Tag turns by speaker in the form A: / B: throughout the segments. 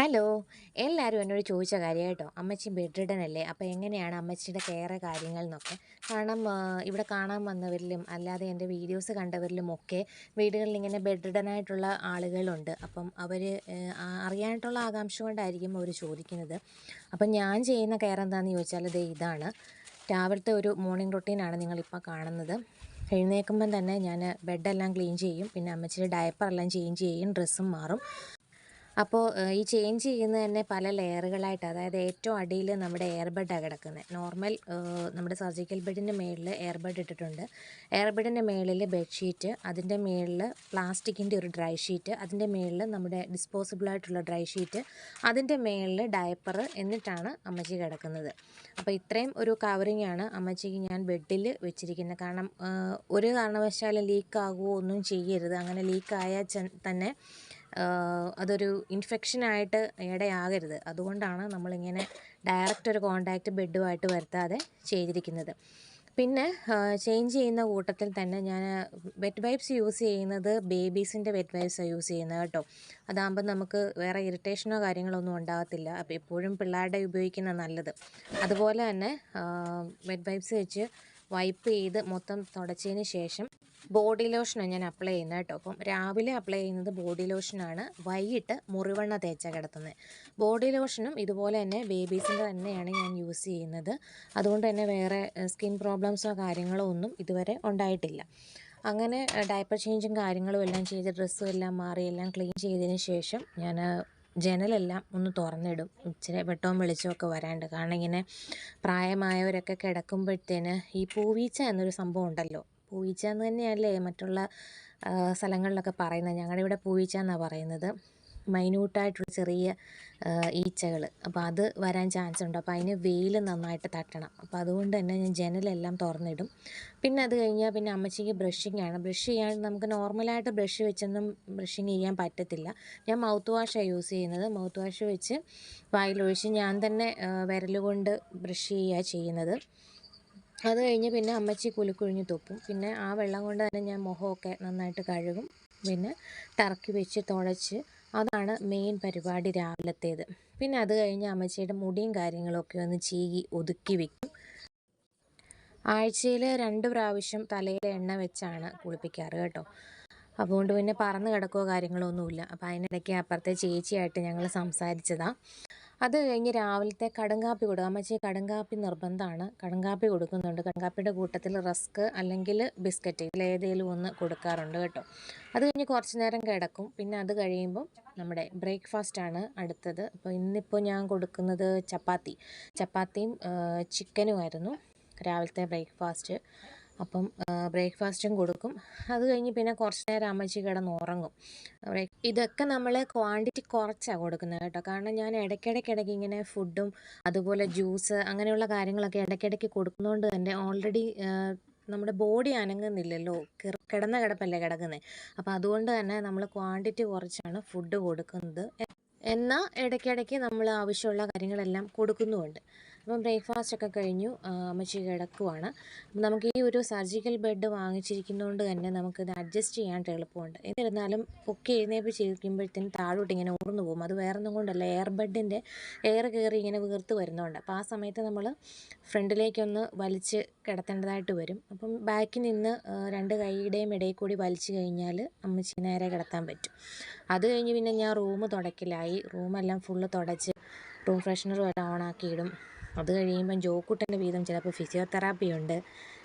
A: Hello എല്ലാവരും എന്നോട് ചോദിച്ച കാര്യം കേട്ടോ. അമ്മച്ചി ബെഡ് അല്ലേ അപ്പോൾ എങ്ങനെയാണ് അമ്മച്ചിയുടെ കെയർ കാര്യങ്ങൾ എന്നൊക്കെ കാരണം ഇവിടെ കാണാൻ വന്നവരിലും അല്ലാതെ എന്റെ വീഡിയോസ് കണ്ടവരിലും ഒക്കെ വീടുകളിൽ ഇങ്ങനെ ബെഡ് റിഡൻ ആയിട്ടുള്ള ആളുകളുണ്ട് അപ്പം അവർ അറിയാനായിട്ടുള്ള ആകാംക്ഷ കൊണ്ടായിരിക്കും അവർ ചോദിക്കുന്നത്. അപ്പം ഞാൻ ചെയ്യുന്ന കെയർ എന്താണെന്ന് ചോദിച്ചാൽ ഇത് ഇതാണ്. രാവിലത്തെ ഒരു മോർണിംഗ് റൊട്ടീനാണ് നിങ്ങളിപ്പോൾ കാണുന്നത്. എഴുന്നേൽക്കുമ്പം തന്നെ ഞാൻ ബെഡെല്ലാം ക്ലീൻ ചെയ്യും. പിന്നെ അമ്മച്ചിയുടെ ഡയപ്പറെല്ലാം ചേഞ്ച് ചെയ്യും ഡ്രസ്സും മാറും. അപ്പോൾ ഈ ചേഞ്ച് ചെയ്യുന്നത് തന്നെ പല ലെയറുകളായിട്ട് അതായത് ഏറ്റവും അടിയിൽ നമ്മുടെ എയർബഡാണ് കിടക്കുന്നത് നോർമൽ നമ്മുടെ സർജിക്കൽ ബെഡിന്റെ മുകളിൽ എയർബഡ് ഇട്ടിട്ടുണ്ട്. എയർബഡിന്റെ മുകളിൽ ബെഡ്ഷീറ്റ് അതിന്റെ മുകളിൽ പ്ലാസ്റ്റിക്കിന്റെ ഒരു ഡ്രൈ ഷീറ്റ് അതിന്റെ മുകളിൽ നമ്മുടെ ഡിസ്പോസിബിൾ ആയിട്ടുള്ള ഡ്രൈ ഷീറ്റ് അതിന്റെ മുകളിൽ ഡയപ്പർ എന്നിട്ടാണ് അമ്മച്ചി കിടക്കുന്നത്. അപ്പോൾ ഇത്രയും ഒരു കവറിങ് ആണ് അമ്മച്ചിക്ക് ഞാൻ ബെഡിൽ വെച്ചിരിക്കുന്നത് കാരണം ഒരു കാരണവശാലും ലീക്ക് ആകുമോ ഒന്നും ചെയ്യരുത്. അങ്ങനെ ലീക്കായാൽ തന്നെ അതൊരു ഇൻഫെക്ഷൻ ആയിട്ട് ഇടയാകരുത്. അതുകൊണ്ടാണ് നമ്മളിങ്ങനെ ഡയറക്റ്റ് ഒരു കോണ്ടാക്റ്റ് ബെഡുമായിട്ട് വരുത്താതെ ചെയ്തിരിക്കുന്നത്. പിന്നെ ചേഞ്ച് ചെയ്യുന്ന കൂട്ടത്തിൽ തന്നെ ഞാൻ വെറ്റ് വൈപ്സ് യൂസ് ചെയ്യുന്നത് ബേബീസിന്റെ വെറ്റ് വൈപ്സാണ് യൂസ് ചെയ്യുന്നത് കേട്ടോ. അതാകുമ്പോൾ നമുക്ക് വേറെ ഇറിറ്റേഷനോ കാര്യങ്ങളോ ഒന്നും ഉണ്ടാകത്തില്ല. അപ്പോൾ എപ്പോഴും പിള്ളേരുടെ ഉപയോഗിക്കുന്ന നല്ലത്. അതുപോലെ തന്നെ വെറ്റ് വൈപ്സ് വെച്ച് വൈപ്പ് ചെയ്ത് മൊത്തം തുടച്ചതിന് ശേഷം ബോഡി ലോഷനാണ് ഞാൻ അപ്ലൈ ചെയ്യുന്നത് കേട്ടോ. അപ്പം രാവിലെ അപ്ലൈ ചെയ്യുന്നത് ബോഡി ലോഷനാണ്. വൈകിട്ട് മുറിവെണ്ണ തേച്ചാണ് കിടത്തുന്നത്. ബോഡി ലോഷനും ഇതുപോലെ തന്നെ ബേബീസിന്റെ തന്നെയാണ് ഞാൻ യൂസ് ചെയ്യുന്നത്. അതുകൊണ്ട് തന്നെ വേറെ സ്കിൻ പ്രോബ്ലംസോ കാര്യങ്ങളോ ഒന്നും ഇതുവരെ ഉണ്ടായിട്ടില്ല. അങ്ങനെ ഡയപ്പർ ചേഞ്ചും കാര്യങ്ങളും എല്ലാം ചെയ്ത് ഡ്രസ്സും എല്ലാം മാറി എല്ലാം ക്ലീൻ ചെയ്തതിന് ശേഷം ഞാൻ ജനലെല്ലാം ഒന്ന് തുറന്നിടും. ഇച്ചിരി വെട്ടവും വെളിച്ചമൊക്കെ വരാണ്ട്. കാരണം ഇങ്ങനെ പ്രായമായവരൊക്കെ കിടക്കുമ്പോഴത്തേന് ഈ പൂവീച്ച എന്നൊരു സംഭവം ഉണ്ടല്ലോ. പൂവീച്ച എന്ന് തന്നെയല്ലേ മറ്റുള്ള സ്ഥലങ്ങളിലൊക്കെ പറയുന്നത്. ഞങ്ങളുടെ ഇവിടെ പൂയിച്ച എന്നാണ് പറയുന്നത്. മൈന്യൂട്ടായിട്ടുള്ള ചെറിയ ഈച്ചകൾ അപ്പോൾ അത് വരാൻ ചാൻസ് ഉണ്ട്. അപ്പോൾ അതിന് വെയിൽ നന്നായിട്ട് തട്ടണം. അപ്പോൾ അതുകൊണ്ട് തന്നെ ഞാൻ ജനലെല്ലാം തുറന്നിടും. പിന്നെ അത് കഴിഞ്ഞാൽ പിന്നെ അമ്മച്ചിക്ക് ബ്രഷിംഗ് ആണ്. ബ്രഷ് ചെയ്യാൻ നമുക്ക് നോർമലായിട്ട് ബ്രഷ് വെച്ചൊന്നും ബ്രഷിങ് ചെയ്യാൻ പറ്റത്തില്ല. ഞാൻ മൗത്ത് വാഷാണ് യൂസ് ചെയ്യുന്നത്. മൗത്ത് വാഷ് വെച്ച് വായിലൊഴിച്ച് ഞാൻ തന്നെ വിരലുകൊണ്ട് ബ്രഷ് ചെയ്യുക ചെയ്യുന്നത്. അത് കഴിഞ്ഞ് പിന്നെ അമ്മച്ചി കുലുക്കുഴിഞ്ഞ് തുപ്പും. പിന്നെ ആ വെള്ളം കൊണ്ട് തന്നെ ഞാൻ മുഖമൊക്കെ നന്നായിട്ട് കഴുകും. പിന്നെ ടർക്കി വെച്ച് തുളച്ച് അതാണ് മെയിൻ പരിപാടി രാവിലത്തേത്. പിന്നെ അത് കഴിഞ്ഞ് അമ്മച്ചിയുടെ മുടിയും കാര്യങ്ങളൊക്കെ ഒന്ന് ചീകി ഒതുക്കി വെക്കും. ആഴ്ചയിൽ രണ്ട് പ്രാവശ്യം തലയിൽ എണ്ണ വെച്ചാണ് കുളിപ്പിക്കാറ് കേട്ടോ. അതുകൊണ്ട് പിന്നെ പറന്ന് കിടക്കുകയോ കാര്യങ്ങളോ ഒന്നുമില്ല അപ്പോൾ അതിനിടയ്ക്ക് അപ്പുറത്തെ ചേച്ചിയായിട്ട് ഞങ്ങൾ സംസാരിച്ചതാണ് അത് കഴിഞ്ഞ് രാവിലത്തെ കടുങ്കാപ്പി കൊടുക്കുക അമ്മച്ചി കടുങ്കാപ്പി നിർബന്ധമാണ് കടുങ്കാപ്പി കൊടുക്കുന്നുണ്ട്. കടുങ്കാപ്പിയുടെ കൂട്ടത്തിൽ റസ്ക് അല്ലെങ്കിൽ ബിസ്ക്കറ്റ് ഇതിലേതെങ്കിലും ഒന്ന് കൊടുക്കാറുണ്ട് കേട്ടോ. അത് കഴിഞ്ഞ് കുറച്ച് നേരം കിടക്കും. പിന്നെ അത് കഴിയുമ്പം നമ്മുടെ ബ്രേക്ക്ഫാസ്റ്റ് ആണ് അടുത്തത്. അപ്പോൾ ഇന്നിപ്പോൾ ഞാൻ കൊടുക്കുന്നത് ചപ്പാത്തി. ചപ്പാത്തിയും ചിക്കനുമായിരുന്നു രാവിലത്തെ ബ്രേക്ക്ഫാസ്റ്റ്. അപ്പം ബ്രേക്ക്ഫാസ്റ്റും കൊടുക്കും. അത് കഴിഞ്ഞ് പിന്നെ കുറച്ച് നേരം അമ്മച്ചി കിടന്ന് ഉറങ്ങും. ഇതൊക്കെ നമ്മൾ ക്വാണ്ടിറ്റി കുറച്ചാണ് കൊടുക്കുന്നത് കേട്ടോ. കാരണം ഞാൻ ഇടയ്ക്കിടയ്ക്കിടയ്ക്ക് ഇങ്ങനെ ഫുഡും അതുപോലെ ജ്യൂസ് അങ്ങനെയുള്ള കാര്യങ്ങളൊക്കെ ഇടയ്ക്കിടയ്ക്ക് കൊടുക്കുന്നതുകൊണ്ട് തന്നെ ഓൾറെഡി നമ്മുടെ ബോഡി അനങ്ങുന്നില്ലല്ലോ. കിടന്ന കിടപ്പല്ലേ കിടക്കുന്നത് അപ്പോൾ അതുകൊണ്ട് തന്നെ നമ്മൾ ക്വാണ്ടിറ്റി കുറച്ചാണ് ഫുഡ് കൊടുക്കുന്നത്. എന്നാൽ ഇടയ്ക്കിടയ്ക്ക് നമ്മൾ ആവശ്യമുള്ള കാര്യങ്ങളെല്ലാം കൊടുക്കുന്നുമുണ്ട്. അപ്പം ബ്രേക്ക്ഫാസ്റ്റ് ഒക്കെ കഴിഞ്ഞു. അമ്മച്ചി കിടക്കുവാണ്. നമുക്ക് ഈ ഒരു സർജിക്കൽ ബെഡ് വാങ്ങിച്ചിരിക്കുന്നതുകൊണ്ട് തന്നെ നമുക്കിത് അഡ്ജസ്റ്റ് ചെയ്യാനായിട്ട് എളുപ്പമുണ്ട്. എന്നിരുന്നാലും പൊക്കി എഴുന്നേപ്പിച്ചിരിക്കുമ്പോഴത്തേന് താഴോട്ട് ഇങ്ങനെ ഊർന്നു പോകും. അത് വേറെ ഒന്നും കൊണ്ടല്ല എയർ ബെഡിന്റെ എയർ കയറി ഇങ്ങനെ വീർത്ത് വരുന്നുണ്ട്. അപ്പോൾ ആ സമയത്ത് നമ്മൾ ഫ്രണ്ടിലേക്കൊന്ന് വലിച്ച് കിടത്തേണ്ടതായിട്ട് വരും. അപ്പം ബാക്കിൽ നിന്ന് രണ്ട് കൈയുടെയും ഇടയിൽ കൂടി വലിച്ചു കഴിഞ്ഞാൽ അമ്മച്ചി നേരെ കിടത്താൻ പറ്റും. അത് കഴിഞ്ഞ് പിന്നെ ഞാൻ റൂം തുടക്കലായി റൂമെല്ലാം ഫുള്ള് തുടച്ച് റൂം ഫ്രഷ്നറും എല്ലാം ഓണാക്കി ഇടും അത് കഴിയുമ്പം ജോക്കുട്ടന്റെ വീതം ചിലപ്പോൾ ഫിസിയോതെറാപ്പി ഉണ്ട്.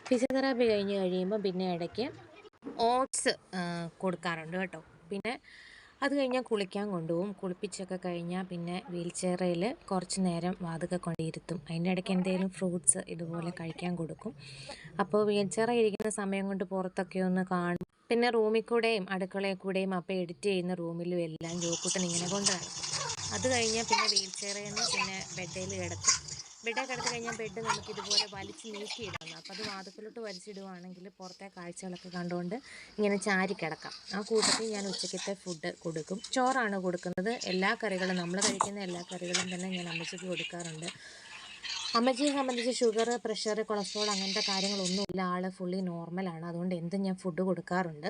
A: ഫിസിയോതെറാപ്പി കഴിഞ്ഞ് കഴിയുമ്പം പിന്നെ ഇടയ്ക്ക് ഓട്സ് കൊടുക്കാറുണ്ട് കേട്ടോ. പിന്നെ അത് കഴിഞ്ഞാൽ കുളിക്കാൻ കൊണ്ടുപോകും. കുളിപ്പിച്ചൊക്കെ കഴിഞ്ഞാൽ പിന്നെ വീൽ ചെയറിൽ കുറച്ച് നേരം വാതുക്കെ കൊണ്ടിരുത്തും അതിന്റെ ഇടയ്ക്ക് എന്തെങ്കിലും ഫ്രൂട്ട്സ് ഇതുപോലെ കഴിക്കാൻ കൊടുക്കും. അപ്പോൾ വീൽ ഇരിക്കുന്ന സമയം കൊണ്ട് പുറത്തൊക്കെ ഒന്ന് കാണും. പിന്നെ റൂമിൽ കൂടെയും അടുക്കളയിൽ കൂടെയും അപ്പോൾ എഡിറ്റ് ചെയ്യുന്ന റൂമിലും എല്ലാം ജോക്കൂട്ടൻ ഇങ്ങനെ കൊണ്ടുവരും അത് കഴിഞ്ഞാൽ പിന്നെ വീൽ ചെയറിൽ നിന്ന് പിന്നെ ബെഡേൽ കിടത്തും ബെഡിൽ കിടത്തി കഴിഞ്ഞാൽ ബെഡ് നമുക്ക് ഇതുപോലെ വലിച്ച് നീക്കിയിടാം അപ്പോൾ അത് വാതുക്കലോട്ട് വലിച്ചിടുവാണെങ്കിൽ പുറത്തെ കാഴ്ചകളൊക്കെ കണ്ടുകൊണ്ട് ഇങ്ങനെ ചാരി കിടക്കാം. ആ കൂട്ടത്തിൽ ഞാൻ ഉച്ചക്കത്തെ ഫുഡ് കൊടുക്കും. ചോറാണ് കൊടുക്കുന്നത്. എല്ലാ കറികളും നമ്മൾ കഴിക്കുന്ന എല്ലാ കറികളും തന്നെ ഞാൻ അമ്മച്ചിക്ക് കൊടുക്കാറുണ്ട്. അമ്മച്ചിയെ സംബന്ധിച്ച് ഷുഗർ പ്രഷർ കൊളസ്ട്രോൾ അങ്ങനത്തെ കാര്യങ്ങളൊന്നുമില്ല. ആൾ ഫുള്ളി നോർമലാണ് അതുകൊണ്ട് എന്തും ഞാൻ ഫുഡ് കൊടുക്കാറുണ്ട്.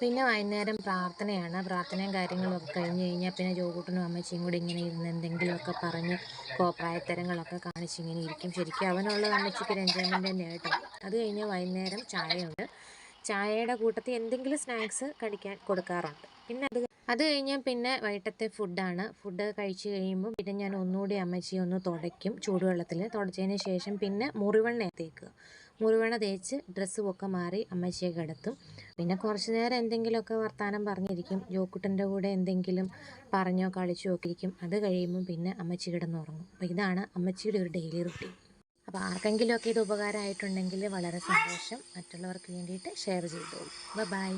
A: പിന്നെ വൈകുന്നേരം പ്രാർത്ഥനയാണ്. പ്രാർത്ഥനയും കാര്യങ്ങളൊക്കെ കഴിഞ്ഞ് കഴിഞ്ഞാൽ പിന്നെ ജോകൂട്ടനും അമ്മച്ചിയും കൂടി ഇങ്ങനെ ഇരുന്ന് എന്തെങ്കിലുമൊക്കെ പറഞ്ഞ് കോപ്രായത്തരങ്ങളൊക്കെ കാണിച്ച് ഇങ്ങനെ ഇരിക്കും. ശരിക്കും അവനുള്ളത് അമ്മച്ചിക്ക് ഒരു എൻജോയ്മെന്റ് തന്നെ കേട്ടോ. അത് കഴിഞ്ഞ് വൈകുന്നേരം ചായയുണ്ട്. ചായയുടെ കൂട്ടത്തിൽ എന്തെങ്കിലും സ്നാക്സ് കഴിക്കാൻ കൊടുക്കാറുണ്ട്. പിന്നെ അത് അത് കഴിഞ്ഞാൽ പിന്നെ വൈകിട്ടത്തെ ഫുഡാണ് ഫുഡ് കഴിച്ച് കഴിയുമ്പോൾ പിന്നെ ഞാൻ ഒന്നുകൂടി അമ്മച്ചി ഒന്ന് തുടയ്ക്കും ചൂടുവെള്ളത്തിൽ. തുടച്ചതിന് ശേഷം പിന്നെ മുറിവെണ്ണ തേക്കുക മുറിവെണ്ണ തേച്ച് ഡ്രസ്സും ഒക്കെ മാറി അമ്മച്ചിയെ കിടത്തും പിന്നെ കുറച്ച് നേരം എന്തെങ്കിലുമൊക്കെ വർത്തമാനം പറഞ്ഞിരിക്കും. ജോക്കുട്ടന്റെ കൂടെ എന്തെങ്കിലും പറഞ്ഞോ കളിച്ചോ ഒക്കെ ഇരിക്കും. അത് കഴിയുമ്പം പിന്നെ അമ്മച്ചി കിടന്നുറങ്ങും. അപ്പോൾ ഇതാണ് അമ്മച്ചിയുടെ ഒരു ഡെയിലി റുട്ടീൻ അപ്പോൾ ആർക്കെങ്കിലുമൊക്കെ ഇത് ഉപകാരമായിട്ടുണ്ടെങ്കിൽ വളരെ സന്തോഷം. മറ്റുള്ളവർക്ക് വേണ്ടിയിട്ട് ഷെയർ ചെയ്തോളൂ. ബൈ